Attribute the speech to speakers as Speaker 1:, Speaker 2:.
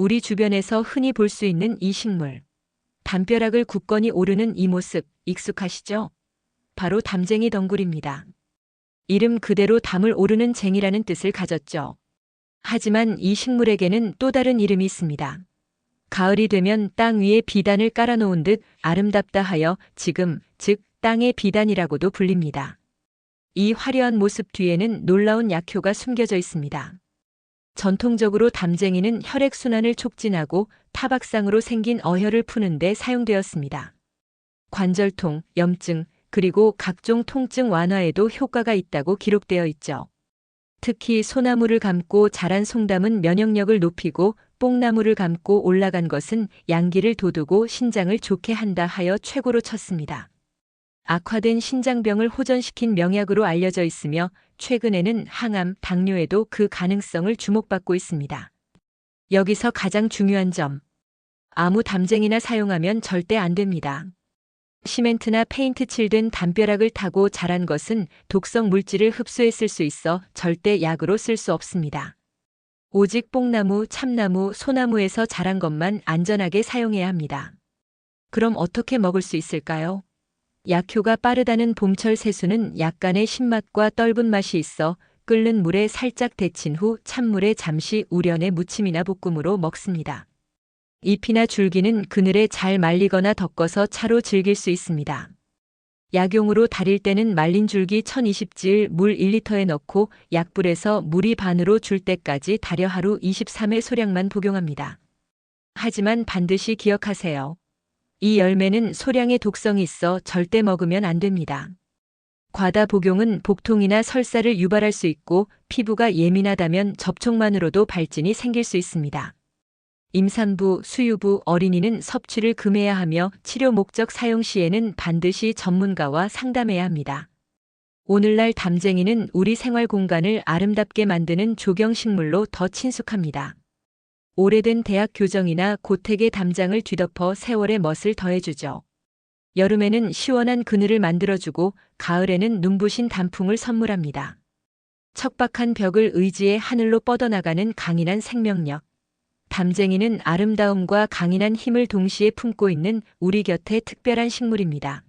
Speaker 1: 우리 주변에서 흔히 볼 수 있는 이 식물. 담벼락을 굳건히 오르는 이 모습 익숙하시죠? 바로 담쟁이 덩굴입니다. 이름 그대로 담을 오르는 쟁이라는 뜻을 가졌죠. 하지만 이 식물에게는 또 다른 이름이 있습니다. 가을이 되면 땅 위에 비단을 깔아놓은 듯 아름답다 하여 지금, 즉, 땅의 비단이라고도 불립니다. 이 화려한 모습 뒤에는 놀라운 약효가 숨겨져 있습니다. 전통적으로 담쟁이는 혈액순환을 촉진하고 타박상으로 생긴 어혈을 푸는 데 사용되었습니다. 관절통, 염증, 그리고 각종 통증 완화에도 효과가 있다고 기록되어 있죠. 특히 소나무를 감고 자란 송담은 면역력을 높이고 뽕나무를 감고 올라간 것은 양기를 돋우고 신장을 좋게 한다 하여 최고로 쳤습니다. 악화된 신장병을 호전시킨 명약으로 알려져 있으며 최근에는 항암, 당뇨에도 그 가능성을 주목받고 있습니다. 여기서 가장 중요한 점. 아무 담쟁이나 사용하면 절대 안 됩니다. 시멘트나 페인트 칠든 담벼락을 타고 자란 것은 독성 물질을 흡수했을 수 있어 절대 약으로 쓸 수 없습니다. 오직 뽕나무, 참나무, 소나무에서 자란 것만 안전하게 사용해야 합니다. 그럼 어떻게 먹을 수 있을까요? 약효가 빠르다는 봄철 새수는 약간의 신맛과 떫은 맛이 있어 끓는 물에 살짝 데친 후 찬물에 잠시 우려내 무침이나 볶음으로 먹습니다. 잎이나 줄기는 그늘에 잘 말리거나 덮어서 차로 즐길 수 있습니다. 약용으로 달일 때는 말린 줄기 1020질 물 1리터에 넣고 약불에서 물이 반으로 줄 때까지 달여 하루 23회 소량만 복용합니다. 하지만 반드시 기억하세요. 이 열매는 소량의 독성이 있어 절대 먹으면 안 됩니다. 과다 복용은 복통이나 설사를 유발할 수 있고 피부가 예민하다면 접촉만으로도 발진이 생길 수 있습니다. 임산부, 수유부, 어린이는 섭취를 금해야 하며 치료 목적 사용 시에는 반드시 전문가와 상담해야 합니다. 오늘날 담쟁이는 우리 생활 공간을 아름답게 만드는 조경식물로 더 친숙합니다. 오래된 대학 교정이나 고택의 담장을 뒤덮어 세월의 멋을 더해주죠. 여름에는 시원한 그늘을 만들어주고 가을에는 눈부신 단풍을 선물합니다. 척박한 벽을 의지해 하늘로 뻗어나가는 강인한 생명력. 담쟁이는 아름다움과 강인한 힘을 동시에 품고 있는 우리 곁의 특별한 식물입니다.